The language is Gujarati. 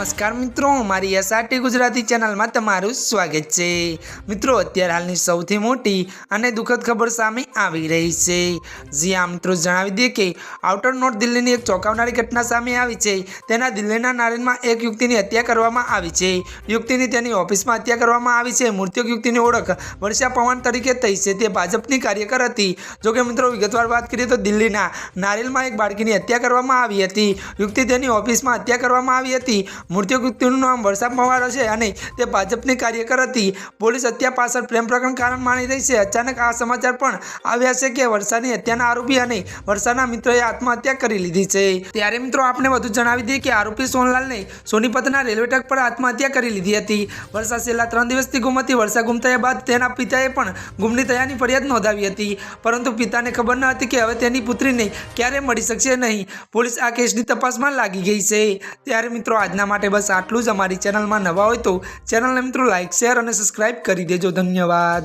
નમસ્કાર મિત્રો, મારી એસઆરટી ગુજરાતી ચેનલમાં તમારું સ્વાગત છે. મિત્રો, અત્યારે હાલની સૌથી મોટી અને દુઃખદ ખબર સામે આવી રહી છે. જી આ મિત્રો, જણાવી દઈએ કે આઉટર નોર્થ દિલ્હીની એક ચોંકાવનારી ઘટના સામે આવી છે. તેના દિલ્હીના નારેનમાં એક યુક્તિની હત્યા કરવામાં આવી છે. યુક્તિની તેની ઓફિસમાં હત્યા કરવામાં આવી છે. મૃત્યુક યુક્તિની ઓળખ વર્ષા પવન તરીકે થઈ છે. તે ભાજપની કાર્યકર હતી. જોકે મિત્રો, વિગતવાર વાત કરીએ તો દિલ્હીના નારેલમાં એક બાળકીની હત્યા કરવામાં આવી હતી. યુક્તિ તેની ઓફિસમાં હત્યા કરવામાં આવી હતી. મૃત્યુ વ્યક્તિનું નામ વર્ષા પવાર છે અને તે ભાજપની કાર્યકર હતી. પોલીસ હત્યા પાછળ પ્રેમ પ્રકરણ કારણ માની રહી છે. અચાનક આ સમાચાર પણ આવ્યા છે કે વર્ષાની હત્યાના આરોપી અને વર્ષાના મિત્રોએ આત્મહત્યા કરી લીધી છે. ત્યારે મિત્રો આપણે વધુ જણાવી દઈએ કે આરોપી સોનલાલને સોનીપતના રેલવે ટ્રેક પર આત્મહત્યા કરી લીધી હતી. વર્ષા છેલ્લા ત્રણ દિવસથી ગુમ હતી વર્ષા ગુમ થયા બાદ તેના પિતાએ પણ ગુમની થયાની ફરિયાદ નોંધાવી હતી. પરંતુ પિતાને ખબર ન હતી કે હવે તેની પુત્રીને ક્યારે મળી શકશે નહીં. પોલીસ આ કેસની તપાસમાં લાગી ગઈ છે. ત્યારે મિત્રો આજના માટે બસ આટલું જ અમારી ચેનલમાં નવા હોય તો ચેનલને મિત્રો લાઇક શેર અને સબસ્ક્રાઇબ કરી દેજો. ધન્યવાદ.